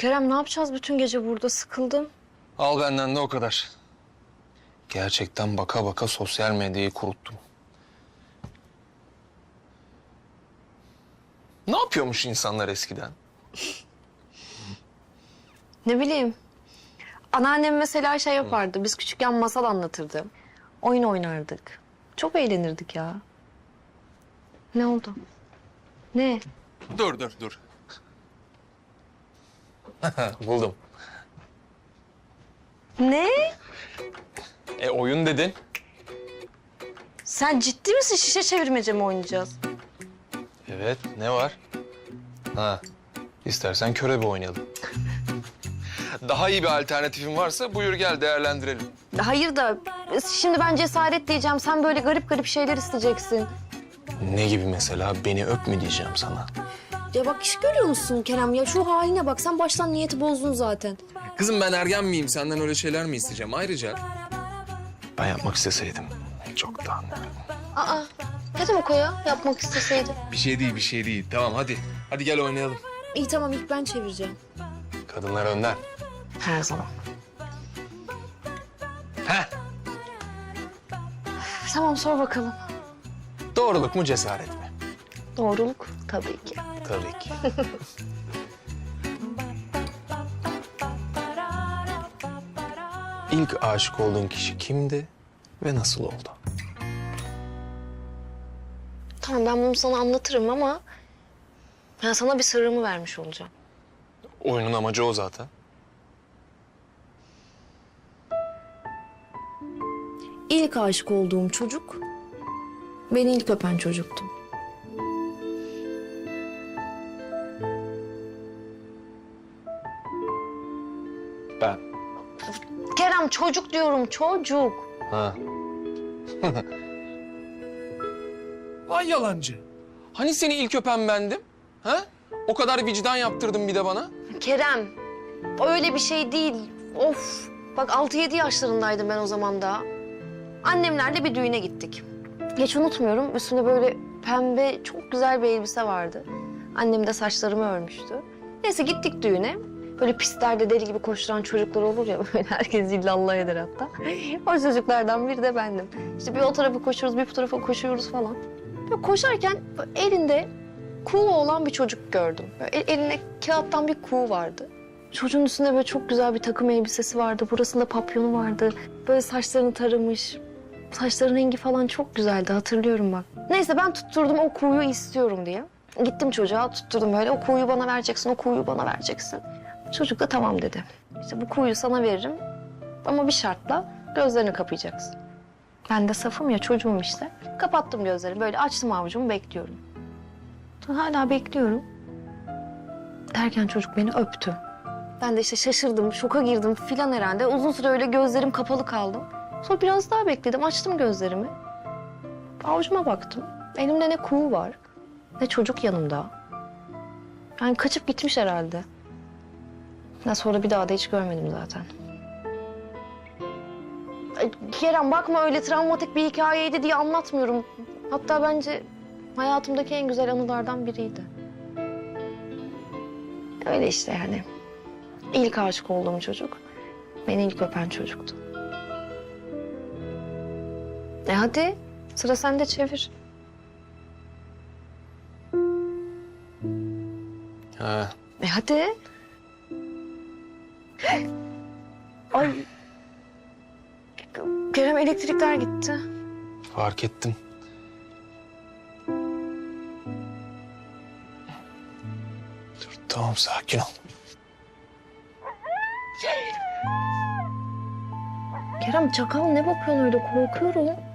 Kerem ne yapacağız bütün gece burada sıkıldım. Al benden de o kadar. Gerçekten baka baka sosyal medyayı kuruttum. Ne yapıyormuş insanlar eskiden? Ne bileyim. Anneannem mesela şey yapardı. Biz küçükken masal anlatırdı. Oyun oynardık. Çok eğlenirdik ya. Ne oldu? Ne? Dur dur dur. Buldum. Ne? E oyun dedin. Sen ciddi misin? Şişe çevirmece mi oynayacağız? Evet ne var? Ha istersen körebe oynayalım. Daha iyi bir alternatifin varsa buyur gel değerlendirelim. Hayır da şimdi ben cesaret diyeceğim. Sen böyle garip garip şeyler isteyeceksin. Ne gibi mesela beni öp mü diyeceğim sana? Ya bak iş görüyor musun Kerem? Ya şu haline bak. Sen baştan niyeti bozdun zaten. Kızım ben ergen miyim? Senden öyle şeyler mi isteyeceğim? Ayrıca... Ben yapmak isteseydim çoktan. Aa, ne demek o ya? Yapmak isteseydi. Bir şey değil, bir şey değil. Tamam hadi. Hadi gel oynayalım. İyi tamam ilk ben çevireceğim. Kadınlar önden. Her zaman. Heh. Tamam sor bakalım. Doğruluk mu cesaret mi? Doğruluk tabii ki. Tabii ki. İlk aşık olduğun kişi kimdi ve nasıl oldu? Tamam ben bunu sana anlatırım ama... Ben sana bir sırrımı vermiş olacağım. Oyunun amacı o zaten. İlk aşık olduğum çocuk... Beni ilk öpen çocuktu. Ben. Kerem çocuk diyorum çocuk. Ha. Vay yalancı. Hani seni ilk öpen bendim? Ha? O kadar vicdan yaptırdın bir de bana. Kerem öyle bir şey değil. Of bak 6-7 yaşlarındaydım ben o zaman daha. Annemlerle bir düğüne gittik. Hiç unutmuyorum üstünde böyle pembe çok güzel bir elbise vardı. Annem de saçlarımı örmüştü. Neyse gittik düğüne. Böyle pistlerde deli gibi koşturan çocuklar olur ya böyle herkes illallah eder hatta. O çocuklardan biri de bendim. İşte bir o tarafa koşuyoruz bir bu tarafa koşuyoruz falan. Böyle koşarken elinde kuğu olan bir çocuk gördüm. El- eline kağıttan bir kuğu vardı. Çocuğun üstünde böyle çok güzel bir takım elbisesi vardı. Burasında papyonu vardı. Böyle saçlarını taramış. Saçların rengi falan çok güzeldi hatırlıyorum bak. Neyse ben tutturdum o kuğuyu istiyorum diye. Gittim çocuğa tutturdum böyle o kuğuyu bana vereceksin, o kuğuyu bana vereceksin. Çocuk da tamam dedi. İşte bu kuğuyu sana veririm ama bir şartla gözlerini kapayacaksın. Ben de safım ya çocuğum işte. Kapattım gözlerimi böyle açtım avucumu bekliyorum. Hala bekliyorum. Derken çocuk beni öptü. Ben de işte şaşırdım, şoka girdim filan herhalde. Uzun süre öyle gözlerim kapalı kaldım. Sonra biraz daha bekledim, açtım gözlerimi. Avucuma baktım. Elimde ne kuğu var, ne çocuk yanımda. Yani kaçıp gitmiş herhalde. Ya sonra bir daha da hiç görmedim zaten. Ay, Kerem bakma öyle travmatik bir hikayeydi diye anlatmıyorum. Hatta bence hayatımdaki en güzel anılardan biriydi. Öyle işte yani. İlk aşık olduğum çocuk. Beni ilk öpen çocuktu. E hadi sıra sende çevir. Ha. E hadi. Ay. Kerem elektrikler gitti. Fark ettim. Dur tamam sakin ol. Kerem çakal ne bakıyorsun öyle korkuyorum.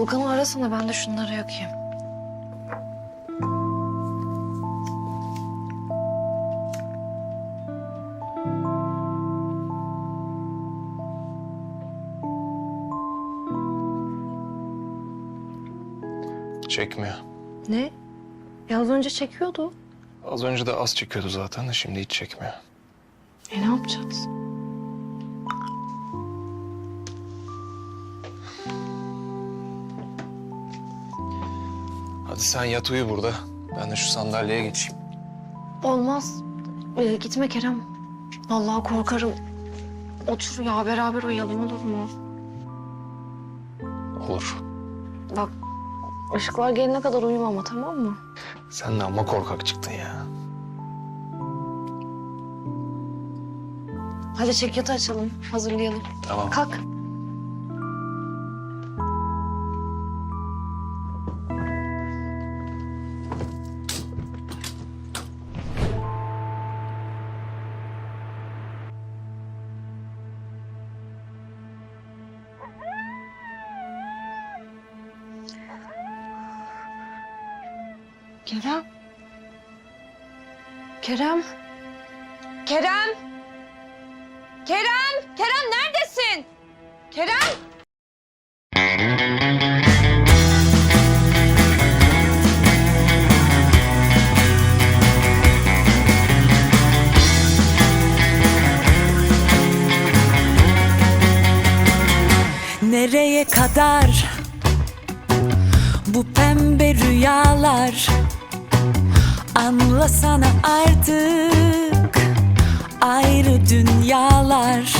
Volkan'ı arasana ben de şunları yakayım. Çekmiyor. Ne? Ya az önce çekiyordu. Az önce de az çekiyordu zaten de şimdi hiç çekmiyor. E ne yapacağız? Hadi sen yat uyu burada. Ben de şu sandalyeye geçeyim. Olmaz. Ee, gitme Kerem. Vallahi korkarım. Otur ya beraber uyuyalım olur mu? Olur. Bak ışıklar gelene kadar uyuma ama tamam mı? Sen de ama korkak çıktın ya. Hadi çekyatı açalım, hazırlayalım. Tamam. Kalk. Kerem. Kerem. Kerem. Kerem! Kerem neredesin? Kerem! Nereye kadar bu pembe rüyalar Anlasana artık. Ayrı dünyalar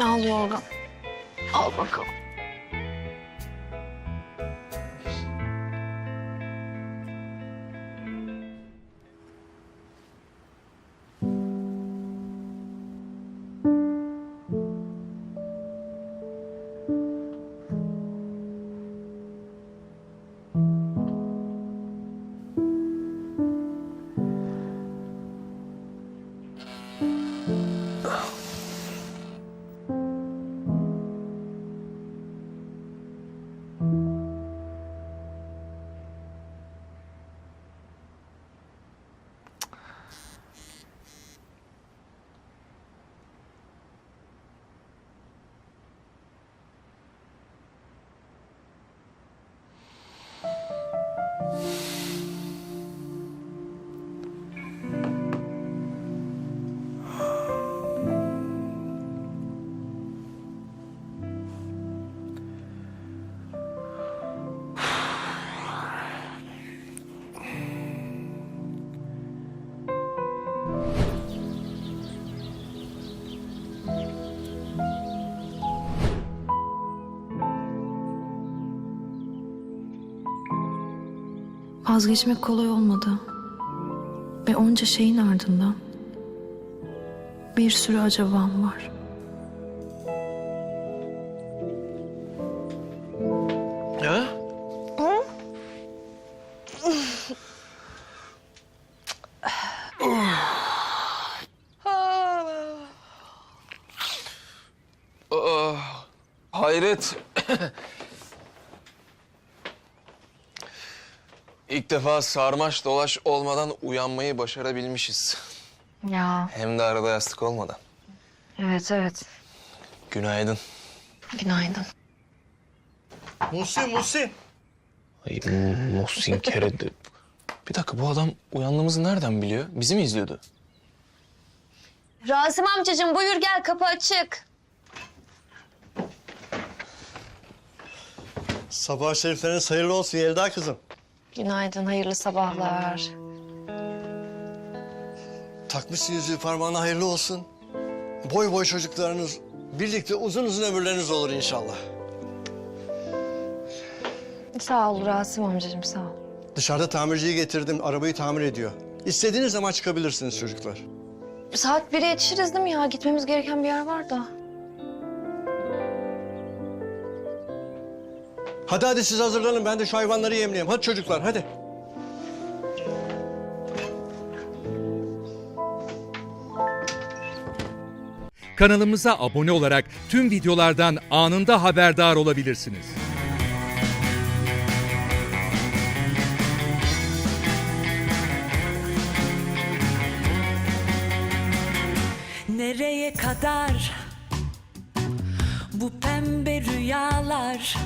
Al yorgan. Al bakalım. Vazgeçmek kolay olmadı. Ve onca şeyin ardından bir sürü acabam var. Ha? Aa, hayret. İlk defa sarmaş dolaş olmadan uyanmayı başarabilmişiz. Ya Hem de arada yastık olmadan. evet evet. Günaydın. Günaydın. Muhsin, Muhsin. Ay Muhsin Kerede. Bir dakika bu adam uyandığımızı nereden biliyor? Bizi mi izliyordu? Rasim amcacığım buyur gel kapı açık. Sabah şerifleriniz hayırlı olsun Yelda kızım. Günaydın hayırlı sabahlar. Takmışsın yüzüğü parmağına hayırlı olsun. Boy boy çocuklarınız Birlikte uzun uzun ömürleriniz olur inşallah. Sağ ol Rasim amcacığım sağ ol. Dışarıda tamirciyi getirdim. Arabayı tamir ediyor. İstediğiniz zaman çıkabilirsiniz çocuklar. Saat 1'e yetişiriz değil mi ya? Gitmemiz gereken bir yer var da. Hadi hadi siz hazırlanın. Ben de şu hayvanları yemleyeyim. Hadi çocuklar hadi. Kanalımıza abone olarak tüm videolardan anında haberdar olabilirsiniz. Nereye kadar bu pembe rüyalar